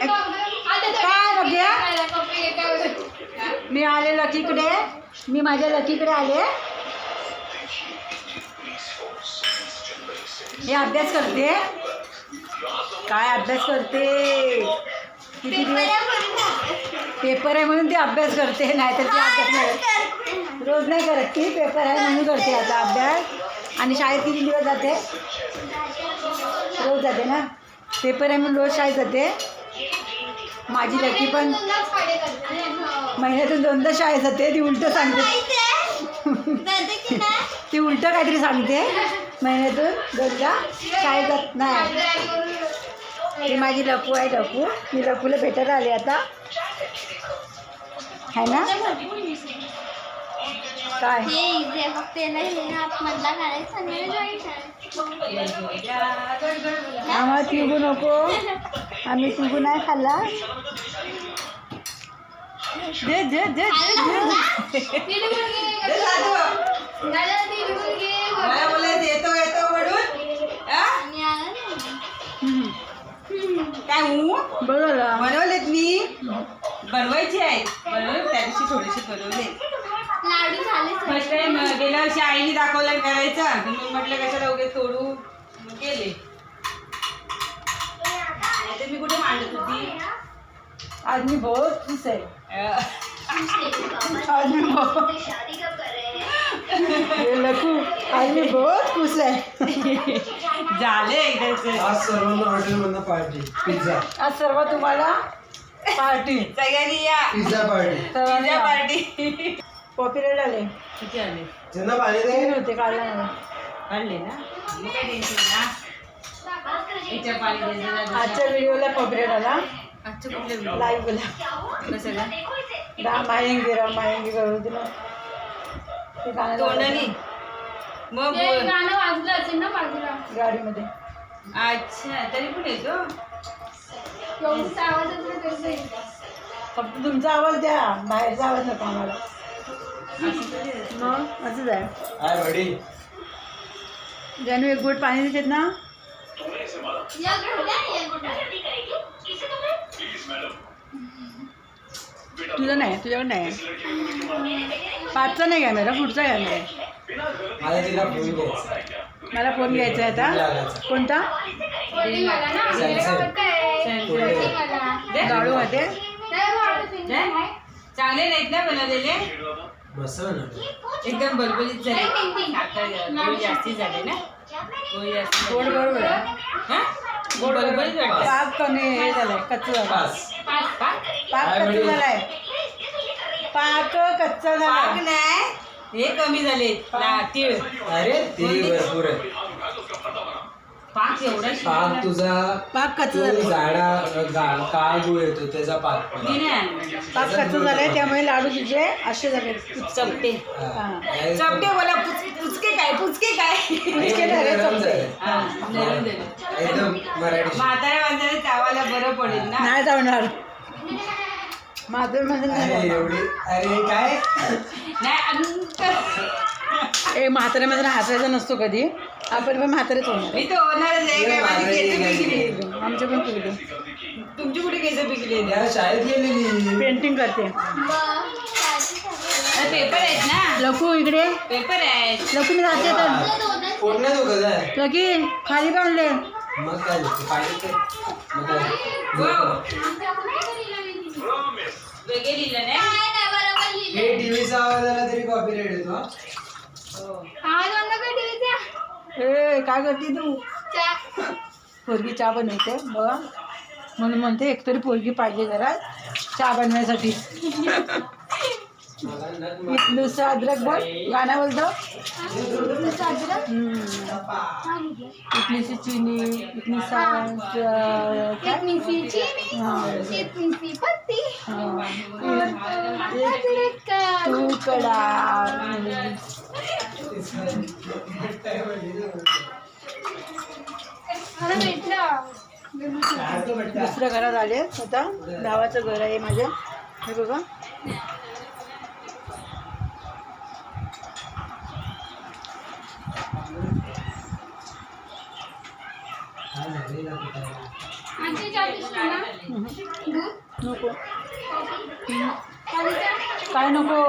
काय बघ्या मी आले लकीकडे. मी माझ्या लकीकडे आले. हे अभ्यास करते. काय अभ्यास करते? किती दिवस? पेपर आहे म्हणून ती अभ्यास करते नाहीतर ती अभ्यास नाही. रोज नाही करत ती पेपर आहे म्हणून करते आता अभ्यास. आणि शाळेत किती दिवस जाते? रोज जाते ना? पेपर आहे म्हणून रोज शाळेत जाते. माझी लकी पण महिन्यातून दोनदा शाळेत जाते ती उलटं सांगते. ती उलटं काहीतरी सांगते. महिन्यातून दोनदा शाळेत जात नाही. ती माझी लकू आहे लकू. मी लकूला भेटायला आले आता. आहे ना? काय? आम्हाला तिळगू नको. आम्ही तिळगू नाही खाल्ला. दे दे दे दे, मला बोलायचं येतो येतो म्हणून. काय हू बनवलेत मी. बनवायचे आहेत बनवले त्या दिवशी थोडेसे बनवले. लाडू झाले फर्स्ट टाइम गेल्या वर्षी आईने दाखवलं करायचं. तर मी म्हटलं कशाला उगे तोडू? आज मी बहुत खुश आहे अं, आज मी बहुत ये लकू आज मी बहुत खुश आहे झाले आज सर्वांना हॉटेलमधनं पार्टी पिझ्झा आज सर्व तुम्हाला पार्टी सगळ्यांनी या. Pizza party pizza party copyright आले. किती आले? ज्यांना पाणी दे तीन होते काढला नाही काढले ना? मग काय टेन्शन ना. आजच्या व्हिडिओला कॉपीराईट आला. आजचं कुठलं video? लाईव्हला कसं काय राम आएंगे राम आएंगे होती ना ते गाणं तोंडाने. लावलं मग ते बोल. गाणं वाजलं असेल ना बाजूला. गाडीमध्ये. अच्छा तरी पण येतो. एवढीच आवाज येतो. फक्त तुमचा आवाज द्या. बाहेरचा आवाज नको आम्हाला. मग? असंच आहे. हाय बडी जानू एक गोट पाणी देतात ना? या या. तुझं नाही तुझ्याकडे नाही. आहे. पाचचा नाही कॅमेरा पुढचा कॅमेरा आहे. मला तिला फोन घ्यायचा मला फोन घ्यायचा आहे आता. कोणता? आहे. दे. चांगले नाहीत ना बनवलेले मस्त बनवलं एकदम बलबलीत झाले. जास्ती ना. जास्ती गोड. बरोबर हा? पाक कमी हे झालाय कच्चा झाला पास पाच. पाक कच्चा? झालाय. पाक कच्चा पाक झाला नाही हे कमी झाले. तीळ. अरे ते भरपूर आहे. पाक एवढा पाक. तुझा पाक कच्चा झाला गा- काळा गुळ येतो त्याचा पाक. पाक कच्चा झालाय त्यामुळे लाडू तुझे असे झाले. चपटे. हा. चपटे बोला पुचके काय? पुचके नाही रे, नरम चपटे. झाले. हा, नवीन झाले. एकदम मराठी. म्हाताऱ्या माणसाला चावायला बरं पडेल ना? नाही जाणार माझं नाही अरे जाणार. एवढी अरे काय? नाही अन- ए म्हाताऱ्या माझा हसायचा नसतो कधी. आपण पण म्हातारेच होणार मी तर होणारच आहे काय माझी केस पिकली आमचे पण तुमची कुठे केस पिकले या शाळेत गेलेली. पेंटिंग करते. पेपर आहेत ना लकू इकडे पेपर आहेत लकू मी जाते तर कोण नाही दुखत आहे लकी खाली मग काय दुखतं? पाणी तर मग काय हो. वेगळे लिहिलं नाही. हे टीव्हीचा आवाज आला तरी येतो. ए काय करते तू चा. पोरगी चहा बनवते बघा म्हणून म्हणते एकतरी पोरगी पाहिजे जरा चहा मार. दुसरं अद्रक बोल गाणं बोलतो. नुसतं चिनी हम्म. हा, इतनी दुसऱ्या घरात आले. आता गावाचं घर आहे माझ्या. हे बघा हा, झालेला कुठं आहे? आजी चहा पिशील ना हम्म. दूध नको. काय नको?